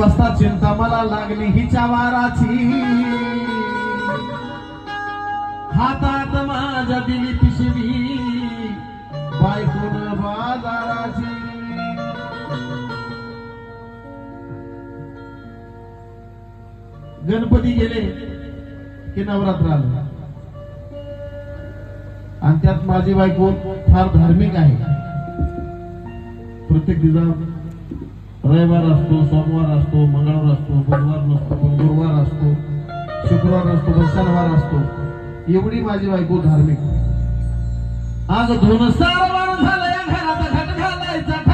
वाजता चिंता मला लागली हिच्या वाराची. हातात माझ्या दिली पिशवी बायकोन बाजाराची. गणपती गेले की नवरात्र आलं. आणि त्यात माझी बायको फार धार्मिक आहे. प्रत्येक दिवस रविवार असतो सोमवार असतो मंगळवार असतो बुधवार नसतो पण गुरुवार असतो शुक्रवार असतो पण शनिवार असतो. एवढी माझी बायको धार्मिक. आज धुन सारवार झालं या घरात घट घालायचा.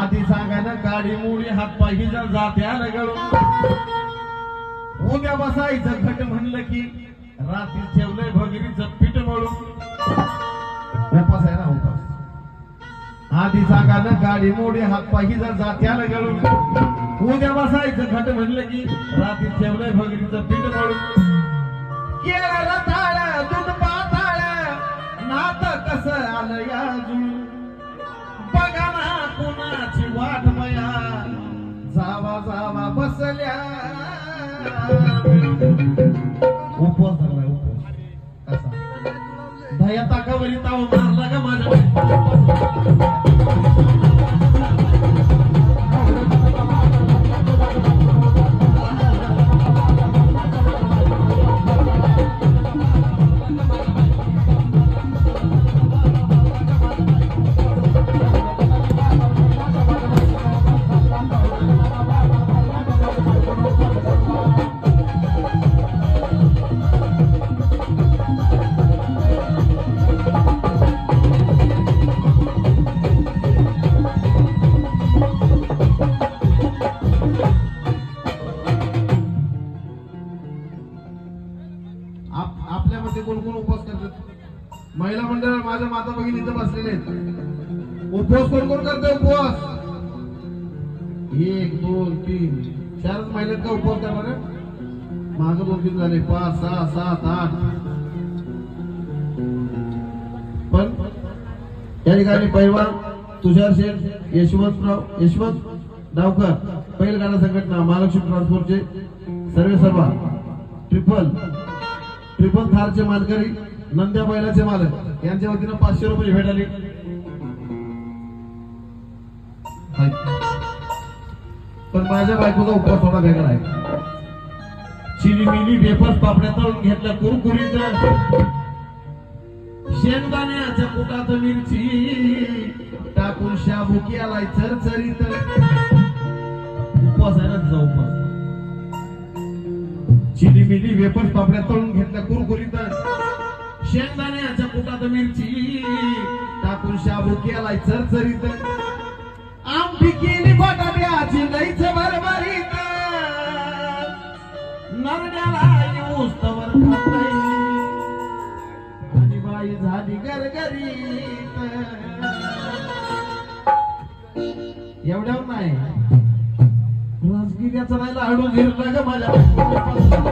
आधी सांगा ना गाडी मुडी हात पाय जात्या गळून. उद्या बसायचं घट म्हणलं की रात्री ठेवलंय भगिरीचं पीठ मळून. उपास आहे ना उपास. आधी सांगायला गाडी मोडी हात पाय जर जात्या गळून. उद्या बसायचं घट म्हणलं की रात्री ठेवलंय भगिरीचं पीठ मळून. केळ रताळ दूध पाताळ नात कस आलं या उपवास धरलाय उपवास. कसा? दया ताकावरी ताव मारला का माझ्या? महिला मंडळ माझ्या माता भगिनी इथं बसलेले आहेत. उपवास कोण कोण करते उपवास? एक दोन तीन. चारच महिन्यात का उपवास करणार माझं दोन तीन झाले. पाच सहा सात आठ. पण या ठिकाणी पैलवान तुषार शेठ यशवंतराव यशवंत डावकर बैलगाडा संघटना महालक्ष्मी ट्रान्सपोर्टचे सर्वे सर्वा ट्रिपल. ट्रिपल थारचे मानकरी नंद्या बैलाचे मालक. यांच्या वतीनं पाचशे रुपये भेट आली. पण माझ्या बायकोचा उपवास थोडा वेगळा आहे. चिली मिली वेफर्स पापड्या तळून घेतल्या कुरकुरीत. शेंगदाण्याच्या कुटात मिरची टाकून शाबू केलाय चरचरीत. उपवास आहे ना तिचा उपवास. चिली मिली वेफर्स पापड्या तळून घेतल्या कुरकुरीत. शेंगदाण्याच्या कुटात मिरची टाकून शाबू केलाय चरचरीत. आमटी केली बटाट्याची लईच भरभरीत. नरड्याला येऊस तवर आणि बाई झाली गरगरीत एवढ्यावर नाही. राजगिऱ्याचा नाही लाडू गिरला ग माझ्या.